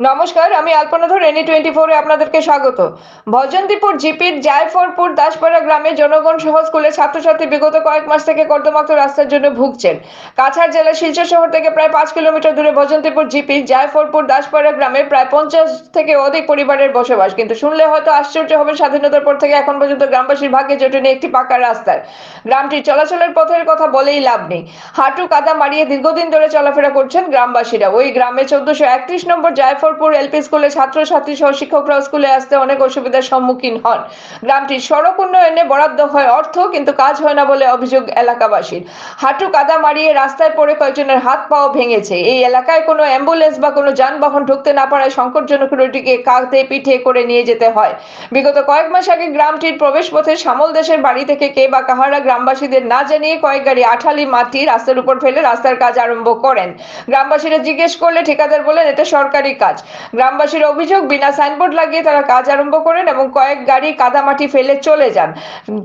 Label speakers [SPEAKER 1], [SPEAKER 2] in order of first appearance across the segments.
[SPEAKER 1] নমস্কার, আমি আলপনাধর any twenty ফোরে আপনাদেরকে স্বাগত। ভজন্তিপুর জিপির জায়ফরপুর দাসপাড়া গ্রামে জনগণ সহ স্কুলের ছাত্রছাত্রী বিগত কয়েক মাস থেকে কর্দমাক্ত রাস্তার জন্য ভুগছেন। কাছাড় জেলা শিলচর শহর থেকে প্রায় পাঁচ কিলোমিটার দূরে ভজন্তিপুর জিপির জায়ফরপুর দাসপাড়া গ্রামে প্রায় পঞ্চাশ থেকে অধিক পরিবারের বসবাস। কিন্তু শুনলে হয়তো আশ্চর্য হবে স্বাধীনতার পর থেকে এখন পর্যন্ত গ্রামবাসীর ভাগ্যে জোটেনি একটি পাকা রাস্তার। গ্রামটির চলাচলের পথের কথা বলেই লাভ নেই। হাঁটু কাদা মারিয়ে দীর্ঘদিন ধরে চলাফেরা করছেন গ্রামবাসীরা। ওই গ্রামে চোদ্দশো একত্রিশ নম্বর জায়ফরপুর এলপি স্কুলে ছাত্রছাত্রী সহ শিক্ষকরা স্কুলে আসতে অনেক অসুবিধার সম্মুখীন হন। গ্রামটির সড়ক উন্নয়নে বরাদ্দ হয় অর্থ, কিন্তু কাজ হয় না বলে অভিযোগ এলাকাবাসীর। হাঁটু কাদা মারিয়ে রাস্তায় পড়ে কয়েকজনের হাত পাও ভেঙেছে। এই এলাকায় কোনো অ্যাম্বুলেন্স বা কোনো যানবাহন ঢুকতে না পারায় সংকটজনক রোগীকে কাঁধে পিঠে করে নিয়ে যেতে হয়। বিগত কয়েক মাস আগে গ্রামটির প্রবেশপথে সামল দেশের বাড়ি থেকে কে বা কাহারা গ্রামবাসীদের না জানিয়ে কয়েক গাড়ি আঠালি মাটি রাস্তার উপর ফেলে রাস্তার কাজ আরম্ভ করেন। গ্রামবাসীরা জিজ্ঞেস করলে ঠিকাদার বলেন, এটা সরকারি কাজ। গ্রামবাসীর অভিযোগ, বিনা সাইনবোর্ড লাগিয়ে তারা কাজ আরম্ভ করেন এবং কয়েক গাড়ি কাদামাটি ফেলে চলে যান।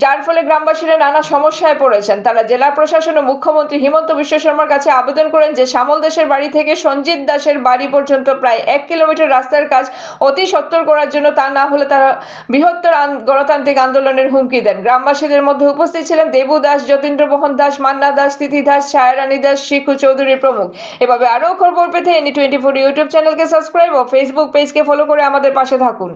[SPEAKER 1] যার ফলে গ্রামবাসীরা নানা সমস্যায় পড়েছেন। তারা জেলা প্রশাসন ও মুখ্যমন্ত্রী হিমন্ত বিশ্ব শর্মার কাছে আবেদন করেন যে, শ্যামল দেশের বাড়ি থেকে সঞ্জিত দাসের বাড়ি পর্যন্ত প্রায় এক কিলোমিটার রাস্তার কাজ অতি সত্তর করার জন্য তা না হলে তারা বৃহত্তর গণতান্ত্রিক আন্দোলনের হুমকি দেন। গ্রামবাসীদের মধ্যে উপস্থিত ছিলেন দেবু দাস, যতীন্দ্র মোহন দাস, মান্না দাস, তিথি দাস, ছায়ারানী দাস, শিখু চৌধুরী প্রমুখ। এভাবে আরও খবর পেতে এনি টোয়েন্টি ফোর ইউটিউব চ্যানেলকে সাবস্ক্রাইব ও ফেসবুক পেজকে ফলো করে আমাদের পাশে থাকুন।